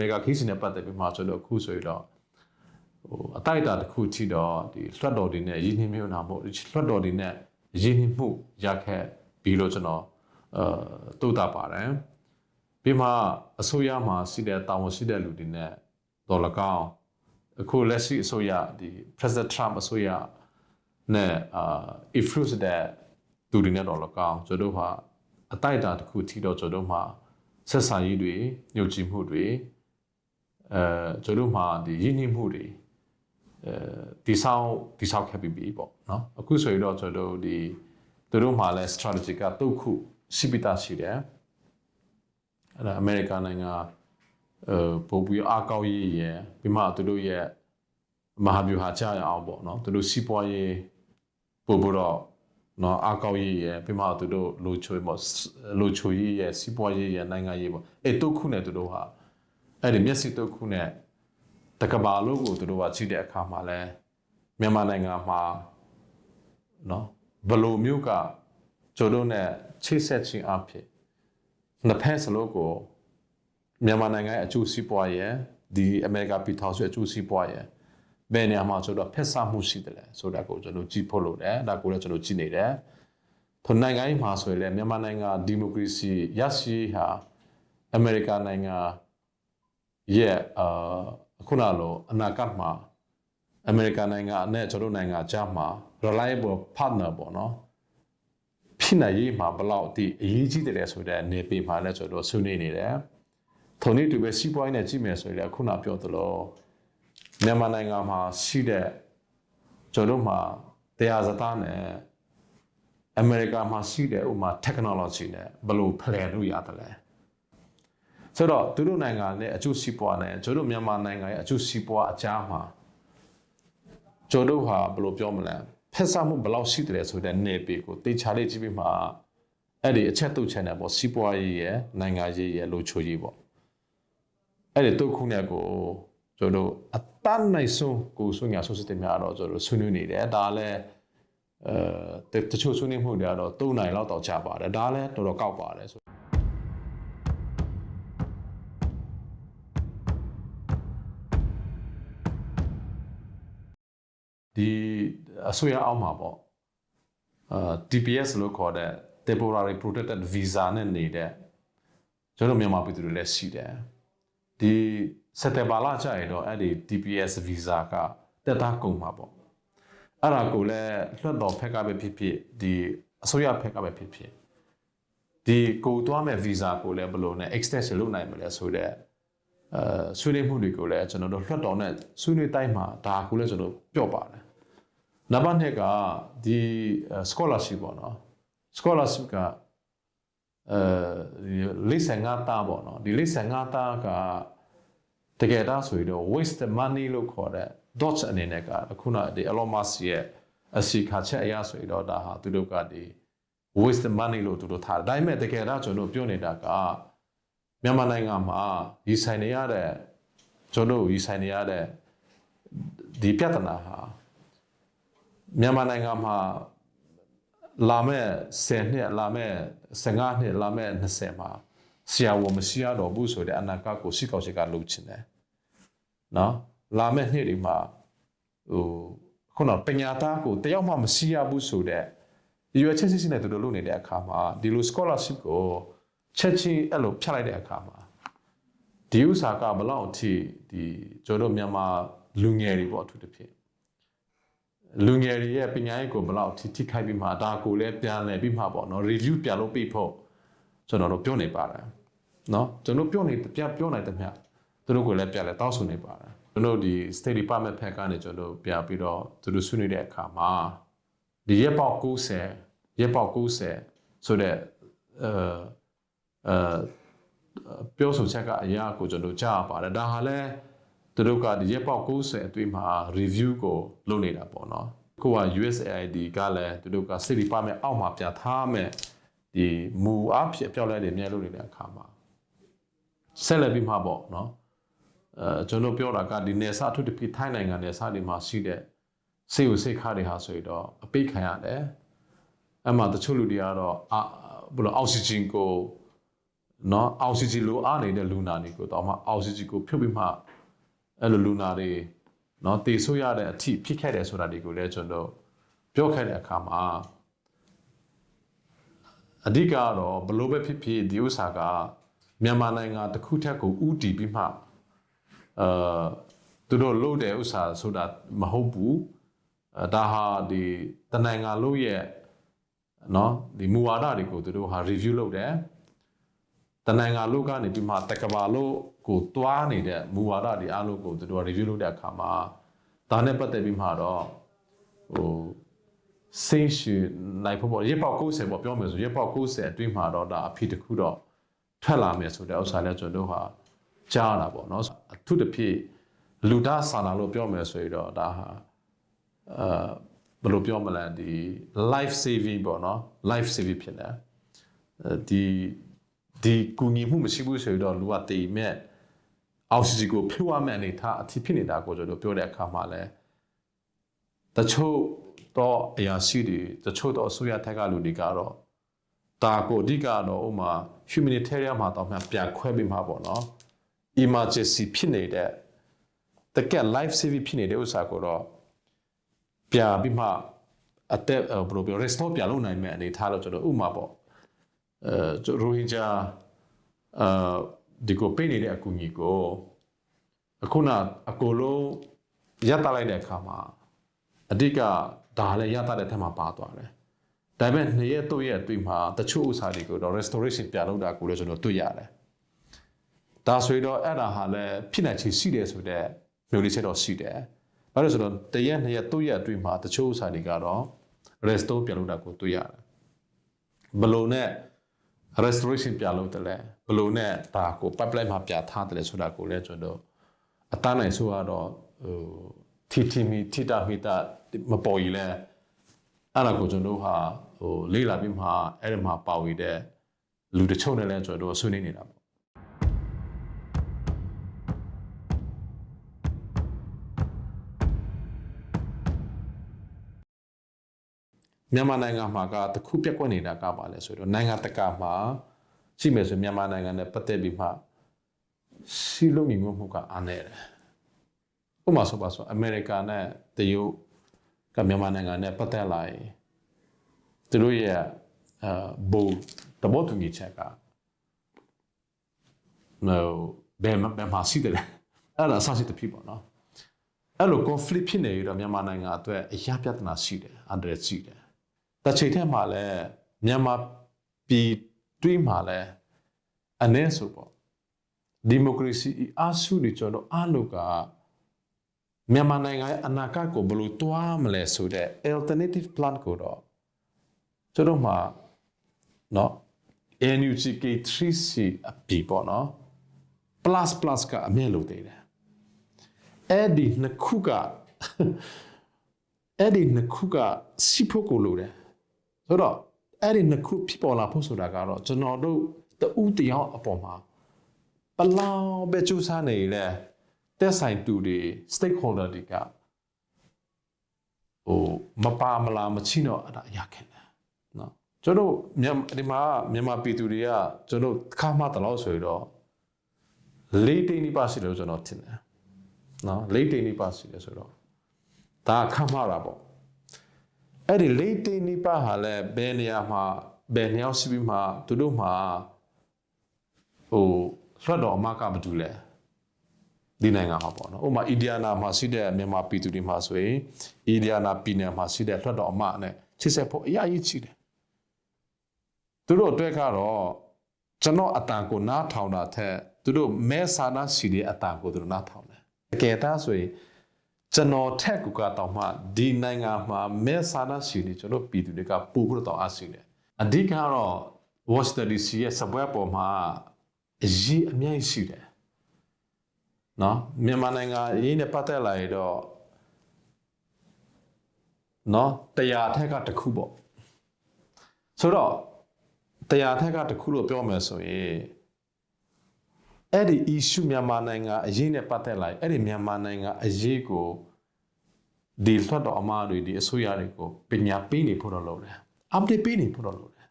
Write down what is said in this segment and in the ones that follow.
မေရိကခီးစီနဲ့ပတ်သက်ပြီးမှဆိုတော့အခုဆိုရင်တော့ဟိုအတိုက်အတာတစ်ခုထိတော့ဒီလွှတ်တော်တွေနဲ့ရင်းနှီးမြှုပ်နှံမှုလွှတ်တော်တွေနဲ့ရင်းနှီးမှုရခဲ့ပြီးလို့ကျွန်တော်အဲတုတ်တာပါတယ်ပြီးမှအစိုးရမှာရှိတဲ့တာဝန်ရှိတဲ့လူတွေနဲ့တော်လကောင်းအခုလက်ရှိအစိုးရဒီ President Trump အစိုးရနဲ့အာ influence တဲ့သူတွေနဲ့တော်လကောင်းကျွန်တော်တို့ဟာအတိုက်အတာတစ်ခုထိတော့ကျွန်တော်တို့မှာဆက်ဆံရေးတွေညှို့ကြည့်မှုတွေ အဲကျွန်တော်တို့မှာဒီရင်းနှီးမှုတွေအဲတိဆောက်တိဆောက်ခဲ့ပြီးပြီပေါ့နော်အခုဆိုရင်တော့ကျွန်တော်တို့ဒီသူတို့မှာလည်း strategy ကတုတ်ခုရှိပိတာရှိတယ်အဲ့ဒါအမေရိကန်နိုင်ငံအဲပို့ပြီးအားကောက်ရေးရယ်ပြီးမှသူတို့ရဲ့မဟာဗျူဟာချရအောင်ပေါ့နော်သူတို့စီးပွားရေးပို့ပြီးတော့နော်အားကောက်ရေးရယ်ပြီးမှသူတို့လိုချွေပေါ့လိုချွေရေးရယ်စီးပွားရေးရယ်နိုင်ငံရေးပေါ့အဲ့တုတ်ခုနဲ့သူတို့ဟာ အဲ့ဒီမျက်စိတုတ်ခုနဲ့တကဘာလို့ကိုသူတို့ကကြည့်တဲ့အခါမှာလဲမြန်မာနိုင်ငံမှာနော်ဘယ်လိုမျိုးကကျတို့နဲ့ချိတ်ဆက်ခြင်းအဖြစ်နှစ်ဖက်စလုံးကိုမြန်မာနိုင်ငံရဲ့အကျိုးစီးပွားရဲ့ဒီအမေရိကပြည်ထောင်စုအကျိုးစီးပွားရဲ့ဘယ်နေရာမှာဆိုတော့ဖက်ဆမှုရှိတယ်လဲဆိုတာကိုကျွန်တော်ကြည့်ဖို့လို့တယ်ဒါကိုလည်းကျွန်တော်ကြည့်နေတယ်ထိုနိုင်ငံရေးမှာဆိုရင်လည်းမြန်မာနိုင်ငံဒီမိုကရေစီရရှိဟာအမေရိကန်နိုင်ငံ ရဲ့အာခုနလိုအနာဂတ်မှာအမေရိကန်နိုင်ငံနဲ့ကျွန်တော်နိုင်ငံကြားမှာ reliable partner ပေါ့နော်ဖြစ်နိုင်ရေးမှာဘလောက်အထိအရေးကြီးတယ်ဆိုတဲ့အနေပေးမှာလည်းကျွန်တော်ဆွေးနွေးနေတယ်။ထုံနည်းတူပဲစီးပွားရေးနဲ့ကြည့်မယ်ဆိုရင်ခုနပြောသလိုမြန်မာနိုင်ငံမှာရှိတဲ့ကျွန်တော်မှာတရားစသားနဲ့အမေရိကန်မှာရှိတဲ့ဥမာ technology နဲ့ဘယ်လိုဖလှယ်လို့ရတယ်လဲ။ ဆိုတော့သူတို့နိုင်ငံနဲ့အကျိုးစီးပွားနဲ့ကျွန်တော်မြန်မာနိုင်ငံရဲ့အကျိုးစီးပွားအကြားမှာကျွန်တော်ဟာဘယ်လိုပြောမလဲဖက်ဆမှုဘယ်လောက်ရှိတယ်ဆိုတဲ့နေပေကိုတေချာလေးကြည့်ပြီးမှအဲ့ဒီအချက်တုတ်ချက်နဲ့ပေါ့စီးပွားရေးရယ်နိုင်ငံရေးရယ်လိုချိုရေးပေါ့အဲ့ဒီတုတ်ခုနဲ့ကိုကျွန်တော်အတန်းနိုင်ဆုံးကိုဆွေးညာဆိုစစ်တင်များတော့ကျွန်တော်ဆွေးနွေးနေတယ်ဒါလည်းအဲတချို့ဆွေးနွေးမှုတွေကတော့၃နိုင်လောက်တော့ကြာပါတယ်ဒါလည်းတော်တော်ကောက်ပါတယ် အစိုးရအောက်မှာပေါ့အာ TPS လို့ခေါ်တဲ့ temporary protected visa နဲ့နေတဲ့ကျွန်တော်မြန်မာပြည်သူတွေလည်းရှိတယ်ဒီစက်တဘာလကြာရင်တော့အဲ့ဒီ TPS visa ကတက်သားကုန်မှာပေါ့အဲ့ဒါကိုလည်းလွှတ်တော်ဖက်ကပဲဖြစ်ဖြစ်ဒီအစိုးရဖက်ကပဲဖြစ်ဖြစ်ဒီကိုသွားမဲ့ visa ကိုလည်းဘယ်လိုနဲ့ extension လုပ်နိုင်မလဲဆိုတော့အဲဆွေးနွေးမှုတွေကိုလည်းကျွန်တော်တို့လွှတ်တော်နဲ့ဆွေးနွေးတိုင်းမှာဒါကိုလည်းကျွန်တော်ပြော့ပါတယ် နံပါတ်2ကဒီ scholarship ပေါ့နော် scholarship ကအဲဒီ55တာပေါ့နော်ဒီ55တာကတကယ်တော့ဆိုရင်တော့ waste money လို့ခေါ်တဲ့ dots အနေနဲ့ကခုနဒီ Elon Musk ရဲ့အစီခါချက်အရာဆိုရင်တော့ဒါဟာသူတို့ကဒီ waste money လို့သူတို့ထားတယ်ဒါပေမဲ့တကယ်တော့ကျွန်တော်ပြောနေတာကမြန်မာနိုင်ငံမှာရည်ဆိုင်နေရတဲ့ကျွန်တော်ရည်ဆိုင်နေရတဲ့ဒီပြဿနာဟာ မြန်မာနိုင်ငံမှာလာမဲ့10နှစ်လာမဲ့15နှစ်လာမဲ့20မှာဆရာဝန်မရှိရတော့ဘူးဆိုတဲ့အနာဂတ်ကိုရှိကောက်ရှိကလုပ်ချင်တယ်နော်လာမဲ့နှစ်တွေမှာဟိုခုနပညာသားကိုတယောက်မှမရှိရဘူးဆိုတဲ့ရွေချက်စစ်စစ်နဲ့တို့လုပ်နေတဲ့အခါမှာဒီလို scholarship ကိုချက်ချင်းအဲ့လိုဖြတ်လိုက်တဲ့အခါမှာဒီဥစားကဘလောက်အထိဒီကျွန်တော်မြန်မာလူငယ်တွေပေါ့အထူးသဖြင့် လူငယ်တွေရဲ့ပညာရေးကိုဘယ်လောက်ထိထိခိုက်ပြီးမှဒါကိုလည်းပြန်လည်ပြီးမှပေါ့နော် review ပြန်လုပ်ပြီးဖို့ကျွန်တော်တို့ပြောနေပါတယ်နော်ကျွန်တော်ပြောနေပြန်ပြောနိုင်တဲ့မြတ်သူတို့ကိုလည်းပြန်လဲတောက်ဆိုနေပါတယ်ကျွန်တော်ဒီ State Department ဖက်ကနေကျွန်တော်ပြန်ပြီးတော့သူတို့ဆွေးနွေးတဲ့အခါမှာဒီရက်ပေါက်90ရက်ပေါက်90ဆိုတဲ့အဲအဲပြောဆိုချက်ကအရာကိုကျွန်တော်ကြားပါတယ်ဒါဟာလည်း သူတို့ကဒီရက်ပေါက်90အတွင်းမှာ review ကိုလုပ်နေတာပေါ့နော်ကိုက USAID ကလည်းသူတို့က State Department အောက်မှာပြထားမယ်ဒီမူအဖြစ်အပြောင်းလဲတွေမြဲလုပ်နေတဲ့အခါမှာဆက်လက်ပြီးမှပေါ့နော်အဲကျွန်တော်ပြောတာကဒီနယ်စအထူးတဖြစ်ထိုင်းနိုင်ငံနယ်စတွေမှာရှိတဲ့စေကိုစိတ်ခါတွေဟာဆိုရင်တော့အပိတ်ခံရတယ်အမှတချို့လူတွေကတော့အာဘယ်လိုအောက်ဆီဂျင်ကိုနော်အောက်ဆီဂျင်လိုအားနေတဲ့လူနာတွေကိုတော့မှအောက်ဆီဂျင်ကိုဖြုတ်ပြီးမှ အဲ့လိုလူနာတွေနော်တေဆိုးရတဲ့အထိဖြစ်ခဲ့တယ်ဆိုတာတွေကိုလည်းကျွန်တော်ပြောခဲ့တဲ့အခါမှာအဓိကတော့ဘလို့ပဲဖြစ်ဖြစ်ဒီဥစ္စာကမြန်မာနိုင်ငံတစ်ခုထက်ကိုဥတီပြီးမှအာသူတို့လုပ်တဲ့ဥစ္စာဆိုတာမဟုတ်ဘူးအဲဒါဟာဒီတနိုင်ငံလုံးရဲ့နော်ဒီမူဝါဒတွေကိုသူတို့ဟာ review လုပ်တယ် တနိုင်ငံလုံးကနေပြီးမှတက္ကဘာလုံးကိုတွားနေတဲ့မူဝါဒတွေအားလုံးကိုသူတို့က review လုပ်တဲ့အခါမှာဒါနဲ့ပတ်သက်ပြီးမှတော့ဟိုစိတ်ရှိနိုင်ဖို့ပေါ့ရေပေါက်90ပေါ့ပြောမယ်ဆိုရေပေါက်90အတွင်းမှာတော့ဒါအဖြစ်တစ်ခုတော့ထွက်လာမယ်ဆိုတဲ့ဥစ္စာလည်းကျွန်တော်တို့ဟာကြားတာပေါ့နော်အထူးသဖြင့်လူသားစာနာလို့ပြောမယ်ဆိုရင်တော့ဒါဟာအာဘယ်လိုပြောမလဲဒီ life saving ပေါ့နော် life saving ဖြစ်တယ်အဲဒီ ဒီကူညီမှုမရှိဘူးဆိုတော့လူကတည်မဲ့အောက်ဆီဂျင်ကိုဖြုတ်ရမယ့်အနေထားအထိဖြစ်နေတာကိုကျွန်တော်ပြောတဲ့အခါမှာလဲတချို့တော့အရာရှိတွေတချို့တော့အစိုးရထက်ကလူတွေကတော့ဒါကိုအဓိကတော့ဥမာ humanitarian မှာတော့မှပြန်ခွဲပြီးမှာပေါ့နော် emergency ဖြစ်နေတဲ့တကယ် life saving ဖြစ်နေတဲ့ဥစ္စာကိုတော့ပြန်ပြီးမှအသက်ဘယ်လိုပြော restore ပြန်လုပ်နိုင်မယ့်အနေထားတော့ကျွန်တော်ဥမာပေါ့ အဲရိုဟင်ဂျာအာဒီကိုပေးနေတဲ့အကူအညီကိုအခုနအကိုလုံးရပ်တလိုက်တဲ့အခါမှာအဓိကဒါလည်းရပ်တတဲ့ထက်မှာပါသွားတယ်ဒါပေမဲ့နှစ်ရက်သုံးရက်အတွင်းမှာတချို့ဥစ္စာတွေကိုတော့ restoration ပြန်လုပ်တာကိုလည်းကျွန်တော်တွေ့ရတယ်ဒါဆိုရင်တော့အဲ့ဒါဟာလည်းဖြစ်နိုင်ချေရှိတယ်ဆိုတော့မျိုးလေးချက်တော့ရှိတယ်ဘာလို့လဲဆိုတော့တရက်နှစ်ရက်သုံးရက်အတွင်းမှာတချို့ဥစ္စာတွေကတော့ restore ပြန်လုပ်တာကိုတွေ့ရတယ်ဘလို့နဲ့ restoration ပြလုပ်တယ်လဲဘလို့နဲ့ဒါကို pipeline မှာပြထားတယ်လဲဆိုတာကိုလည်းကျွန်တော်အတန်းနိုင်ဆိုတော့ဟိုတီတီမီတီတာမီတာမပေါ်ကြီးလဲအဲ့ဒါကိုကျွန်တော်ဟာဟိုလေးလာပြီးမှအဲ့ဒီမှာပါဝီတဲ့လူတချို့နဲ့လည်းကျွန်တော်ဆွေးနွေးနေတာပေါ့ မြန်မာနိုင်ငံမှာကတခုပြက်ကွက်နေတာကပါလဲဆိုတော့နိုင်ငံတကာမှာရှိမယ်ဆိုမြန်မာနိုင်ငံနဲ့ပတ်သက်ပြီးမှစီလုံးညီမှုကအားနေတယ်။ဥပမာဆိုပါဆိုအမေရိကန်နဲ့တရုတ်ကမြန်မာနိုင်ငံနဲ့ပတ်သက်လာရင်သူတို့ရဲ့အာဘူတဘောတူညီချက်ကနော်ဘယ်မှာဘယ်မှာရှိတယ်လဲအဲ့ဒါဆက်စစ်တဖြစ်ပေါ့နော်အဲ့လို conflict ဖြစ်နေရတော့မြန်မာနိုင်ငံအတွက်အရာပြဿနာရှိတယ်အန္တရာယ်ရှိတယ် တချိန်ထက်မှလည်းမြန်မာပြည်တွေးမှလည်းအ ਨੇ ဆိုပေါ့ဒီမိုကရေစီအားစုတွေကျွန်တော်အားလုံးကမြန်မာနိုင်ငံရဲ့အနာဂတ်ကိုဘယ်လိုတွားမလဲဆိုတဲ့ alternative plan ကိုတော့ကျွန်တော်မှเนาะ NUGK 3C အပြီပေါ့เนาะ plus plus ကအမြဲလို့သေးတယ်အဲ့ဒီနှစ်ခုကအဲ့ဒီနှစ်ခုကစီဖို့ကိုလို့တယ် ဆိုတော့အဲ့ဒီနှစ်ခုဖြစ်ပေါ်လာဖို့ဆိုတာကတော့ကျွန်တော်တို့တူတယောက်အပေါ်မှာပလောင်ပဲစူးစမ်းနေလေတက်ဆိုင်တူတွေ stakeholder တွေကဟိုမပါမလားမချိတော့အဲ့ဒါအရာခင်တယ်နော်ကျွန်တော်မြန်မာဒီမှာမြန်မာပြည်သူတွေကကျွန်တော်ခါမှတလို့ဆိုရတော့လေးတိန်ဒီပါစီလို့ကျွန်တော်ထင်တယ်နော်လေးတိန်ဒီပါစီလို့ဆိုတော့ဒါခါမှတာပေါ့ အဲ့ဒီလေးတိန်ဒီပါဟာလည်းဘယ်နေရာမှာဘယ်နေရာရှိပြီးမှသူတို့မှာဟိုလွှတ်တော်အမကမတူလဲဒီနိုင်ငံမှာပေါ့နော်ဥပမာအီဒီယာနာမှာရှိတဲ့မြန်မာပြည်သူတွေမှာဆိုရင်အီဒီယာနာပြည်နယ်မှာရှိတဲ့လွှတ်တော်အမနဲ့ချစ်ဆက်ဖို့အရေးကြီးချီတယ်သူတို့အတွက်ကတော့ကျွန်တော်အတန်ကိုနားထောင်တာထက်သူတို့မဲဆာနာရှိတဲ့အတန်ကိုသူတို့နားထောင်တယ်တကယ်တမ်းဆိုရင် ကျွန်တော်ထက်ကူကတော့မှဒီနိုင်ငံမှာမဲဆာနာရှိနေကျွန်တော်ပြည်သူတွေကပို့ပြီးတော့အားရှိတယ်အဓိကတော့ Washington DC ရဲ့စပွဲပေါ်မှာအရေးအများကြီးရှိတယ်နော်မြန်မာနိုင်ငံအရေးနဲ့ပတ်သက်လာရတော့နော်တရားထက်ကတစ်ခုပေါ့ဆိုတော့တရားထက်ကတစ်ခုလို့ပြောမယ်ဆိုရင် အဲ့ဒီ issue မြန်မာနိုင်ငံအရေးနဲ့ပတ်သက်လာအဲ့ဒီမြန်မာနိုင်ငံအရေးကိုဒီလွှတ်တော်အမတွေဒီအစိုးရတွေကိုပညာပေးနေဖို့တော့လုပ်တယ် update ပေးနေဖို့တော့လုပ်တယ်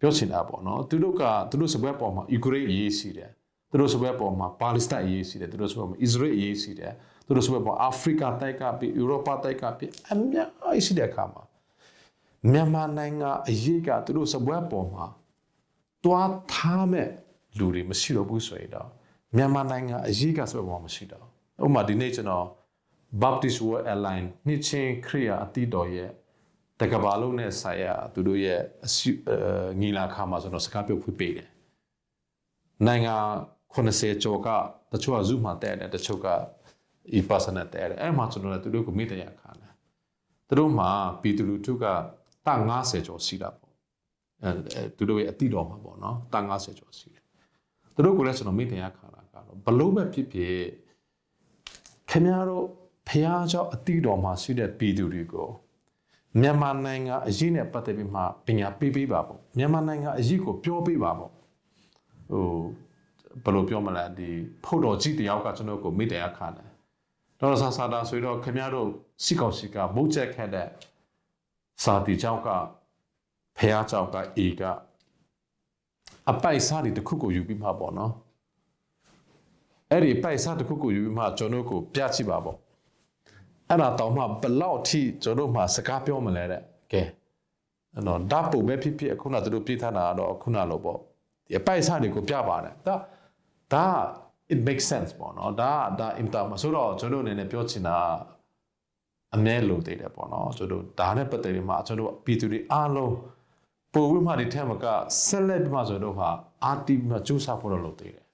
ပြောချင်တာပေါ့နော်သူတို့ကသူတို့စပွဲပေါ်မှာယူကရိန်းအရေးရှိတယ်သူတို့စပွဲပေါ်မှာပါလက်စတိုင်းအရေးရှိတယ်သူတို့စပွဲမှာအစ္စရေးအရေးရှိတယ်သူတို့စပွဲပေါ်အာဖရိကတိုက်ကပြီးဥရောပတိုက်ကပြီးအများကြီးရှိတဲ့အခါမှာမြန်မာနိုင်ငံအရေးကသူတို့စပွဲပေါ်မှာတွားထားမဲ့ လူတွေမရှိတော့ဘူးဆိုရင်တော့မြန်မာနိုင်ငံအရေးကစပွဲပေါ်မှာမရှိတော့ဥပမာဒီနေ့ကျွန်တော် Baptist World Airline နှစ်ချင်းခရိယာအတိတော်ရဲ့တကဘာလုံးနဲ့ဆိုင်ရာသူတို့ရဲ့အစုအဲညီလာခံမှာဆိုတော့စကားပြောခွင့်ပေးတယ်နိုင်ငံ80ကျော်ကတချို့က Zoom မှာတဲ့တယ်တချို့က e person နဲ့တဲ့တယ်အဲ့မှာကျွန်တော်လည်းသူတို့ကိုမိတရားခံတယ်သူတို့မှာပြည်သူလူထုကတ90ကျော်ရှိတာပေါ့အဲအဲသူတို့ရဲ့အတိတော်မှာပေါ့နော်တ90ကျော်ရှိတယ် သူတို့ကိုလည်းကျွန်တော်မိတရားခံတာကတော့ဘလို့ပဲဖြစ်ဖြစ်ခင်ဗျားတို့ဖះเจ้าအတိတော်မှာရှိတဲ့ပြည်သူတွေကိုမြန်မာနိုင်ငံအရေးနဲ့ပတ်သက်ပြီးမှပညာပေးပေးပါပေါ့မြန်မာနိုင်ငံအရေးကိုပြောပေးပါပေါ့ဟိုဘယ်လိုပြောမလဲဒီဖို့တော်ကြီးတယောက်ကကျွန်တော်ကိုမိတရားခံတယ်ဒေါက်တာဆာဆာတာဆိုတော့ခင်ဗျားတို့စီကောက်စီကမုတ်ချက်ခဲ့တဲ့စာတီเจ้าကဖះเจ้าကအေက အပိုက်စားတွေတစ်ခုကိုယူပြီးမှပေါ့နော်အဲ့ဒီပိုက်စားတစ်ခုကိုယူပြီးမှကျွန်တော်ကိုပြချစ်ပါပေါ့အဲ့ဒါတောင်မှဘလောက်ထိကျွန်တော်တို့မှစကားပြောမလဲတဲ့ကဲအဲ့တော့ဓာတ်ပုံပဲဖြစ်ဖြစ်အခုနသူတို့ပြထားတာကတော့အခုနလို့ပေါ့ဒီအပိုက်စားတွေကိုပြပါတယ်ဒါဒါ it makes sense ပေါ့နော်ဒါဒါ inter မှာဆိုတော့ကျွန်တော်အနေနဲ့ပြောချင်တာအမြဲလို့တည်တယ်ပေါ့နော်ကျွန်တော်ဒါနဲ့ပတ်သက်ပြီးမှကျွန်တော်ပြည်သူတွေအားလုံး ပို့ပြီးမှဒီထက်မကဆက်လက်ပြီးမှကျွန်တော်ဟာအာတီမှာစူးစမ်းဖို့လို့လို့တည်တယ်